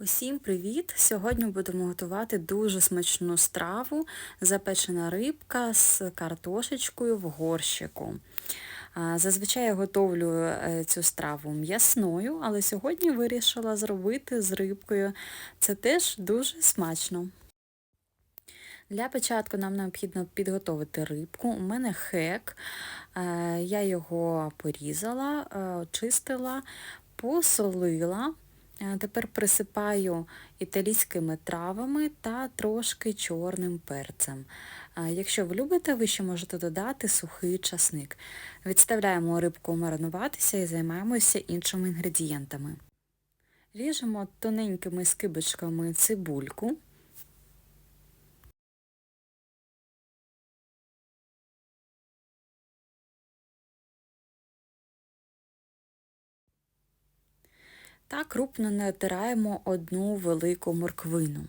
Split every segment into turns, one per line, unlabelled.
Усім привіт! Сьогодні будемо готувати дуже смачну страву, запечена рибка з картошечкою в горщику. Зазвичай я готовлю е, цю страву м'ясною, але сьогодні вирішила зробити з рибкою. Це теж дуже смачно. Для початку нам необхідно підготувати рибку. У мене хек, е, я його порізала, е, очистила, посолила. Е, тепер присипаю італійськими травами та трошки чорним перцем. Якщо ви любите, ви ще можете додати сухий часник. Відставляємо рибку маринуватися і займаємося іншими інгредієнтами. Ріжемо тоненькими скибочками цибульку. Та крупно натираємо одну велику морквину.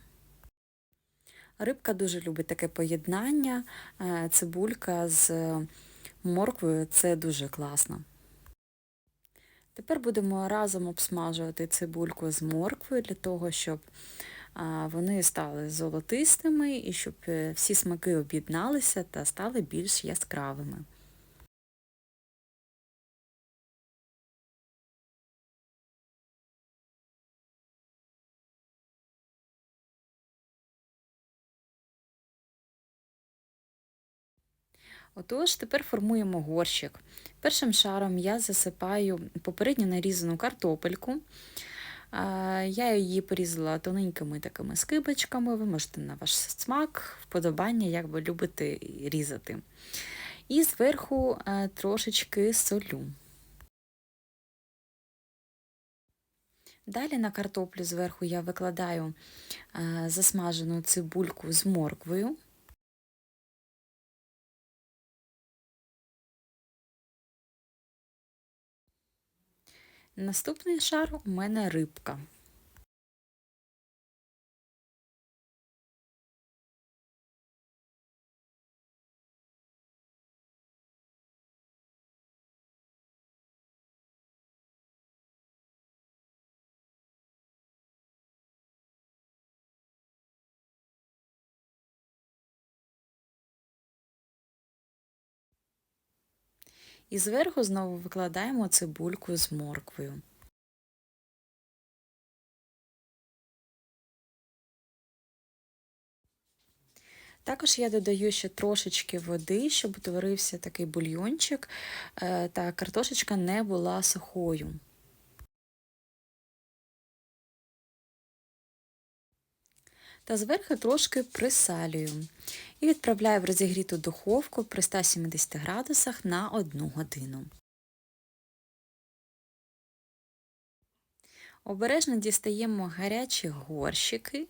Рибка дуже любить таке поєднання, е, цибулька з морквою це дуже класно. Тепер будемо разом обсмажувати цибульку з морквою для того, щоб вони стали золотистими і щоб е, всі смаки об'єдналися та стали більш яскравими. Отож, тепер формуємо горщик. Першим шаром я засипаю попередньо нарізану картопельку. Я її порізала тоненькими такими скибочками, ви можете на ваш смак, вподобання, як ви любите різати. І зверху е, трошечки солю. Далі на картоплю зверху я викладаю е, засмажену цибульку з морквою. Наступний шар у мене рибка. І зверху знову викладаємо цибульку з морквою. Також я додаю ще трошечки води, щоб утворився такий бульйончик, е, та картошечка не була сухою. Та зверху трошки присалюю і відправляю в розігріту духовку при 170 градусах на 1 годину. Обережно дістаємо гарячі горщики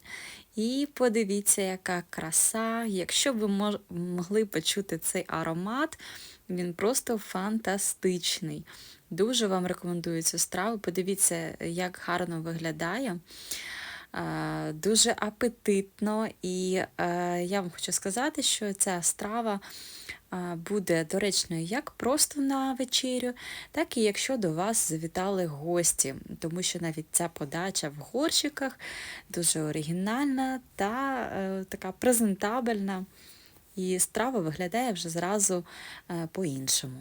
і подивіться, яка краса. Якщо б ви могли почути цей аромат, він просто фантастичний. Дуже вам рекомендую цю страву. Подивіться, як гарно виглядає. Дуже апетитно, і е, я вам хочу сказати, що ця страва буде доречною як просто на вечерю, так і якщо до вас завітали гості, тому що навіть ця подача в горщиках дуже оригінальна та е, така презентабельна, і страва виглядає вже зразу е, по-іншому.